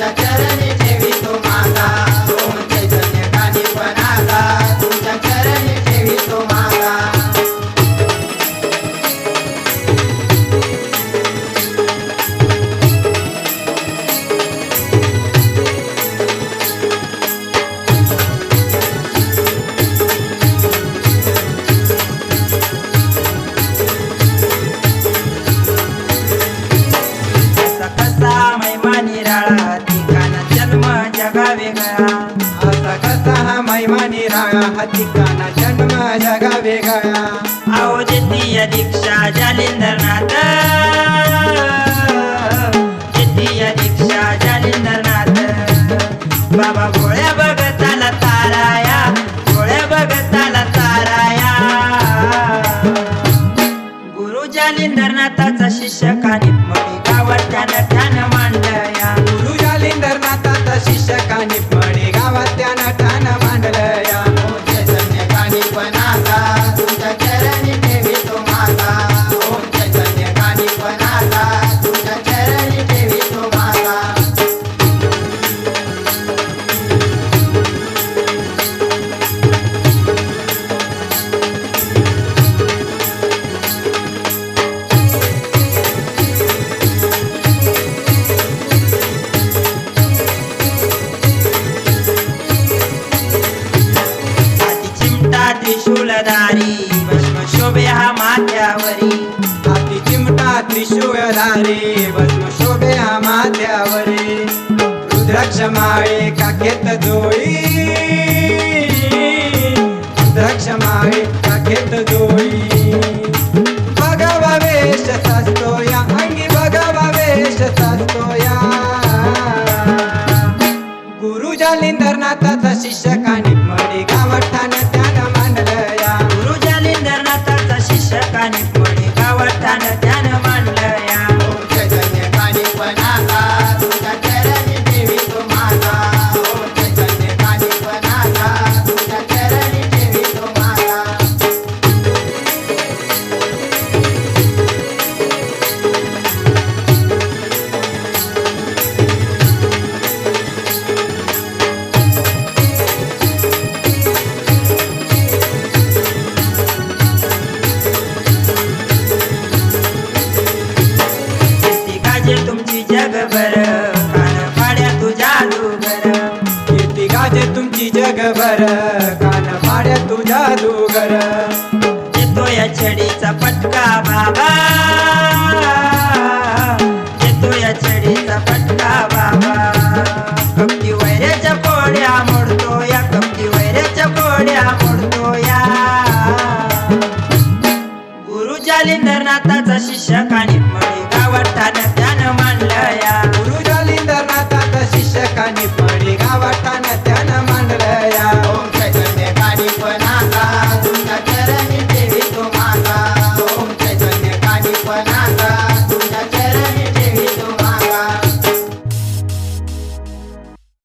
I got it. आता कसा हा मैमानी राळा हा जन्म जगा वेगळा आओ द्वितीय दीक्षा जालिंदरनाथ द्वितीय दीक्षा जालिंदरनाथ बाबा गोळ्या बघताला ताराया गोळ्या बघताला ताराया गुरु जालिंदरनाथाचा शिष्य कानिप मणी गावात त्यानं ध्यान मांडलं. माळे काखेत जोळी. रुद्राक्ष माळे काखेत जोळी. बघावा वेश साचतो या अंगी बघावा वेश साचतो या गुरु जालिंदरनाथाचा शिष्य कानिप मडी गावात ठाण त्यानं मांडलं या गुरु जालिंदरनाथाचा शिष्य कानिप मडी गावात त्यानं जगभर कान पाड्या तुझ्या दुगर कीर्ती गाजे तुमची जगभर कान पाड्या तुझ्या दुगर येतो या छडीचा पटका बाबा. येतो या छडीचा पटका बाबा. कपटी वैऱ्याच्या पोड्या मोडतो या कपटी वैऱ्याच्या पोड्या मोडतो या गुरु जालिंदरनाथाचा शिष्य आणि मळी गावात